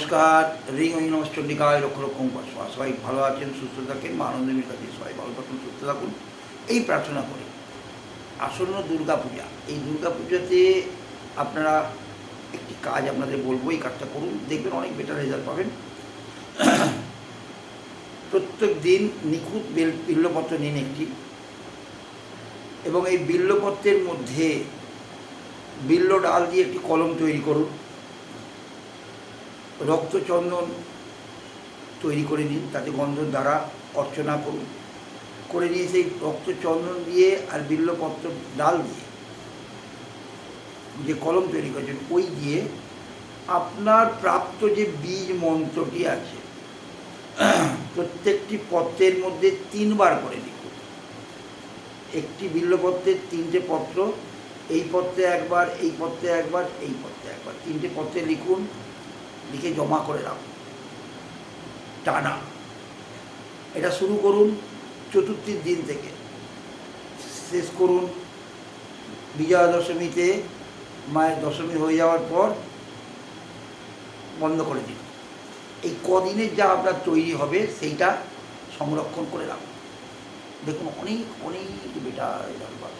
নমস্কার, রিং ওই নমস্কার লক্ষ লক্ষ সবাই ভালো আছেন, সুস্থ থাকেন, মা আনন্দমীর সবাই ভালো থাকুন, সুস্থ থাকুন। এই প্রার্থনা করি। আসন্ন দুর্গা পূজা। এই দুর্গা পূজাতে আপনারা একটি কাজ আপনাদের বলব, এই কাজটা করুন। দেখবেন অনেক বেটার রেজাল্ট পাবেন। প্রত্যেক দিন নিখুঁত বেল বিল্লপত্র নিন একটি। এবং এই বিল্লপত্রের মধ্যে বিল্ল ডাল দিয়ে একটি কলম তৈরি করুন। রক্তচন্দন তৈরি করে নিন, তাতে গন্ধর দ্বারা অর্চনা করুন। করে নিয়ে সেই রক্তচন্দন দিয়ে আর বিল্লপত্র ডাল দিয়ে যে কলম তৈরি করেছেন, ওই দিয়ে আপনার প্রাপ্ত যে বীজ মন্ত্রটি আছে, প্রত্যেকটি পত্রের মধ্যে তিনবার করে লিখুন। একটি বিল্লপত্রের তিনটে পত্র, এই পত্রে একবার, এই পত্রে একবার, এই পত্রে একবার, তিনটে পত্রে লিখুন। লিখে জমা করে রাখুন টানা। এটা শুরু করুন চতুর্থীর দিন থেকে। শেষ করুন বিজয়া দশমীতে, মায়ের দশমী হয়ে যাওয়ার পর বন্ধ করে দিন। এই কদিনের যা আপনার তৈরি হবে, সেইটা সংরক্ষণ করে রাখুন। দেখুন, অনেক অনেক বেটা রেজাল্ট পাবে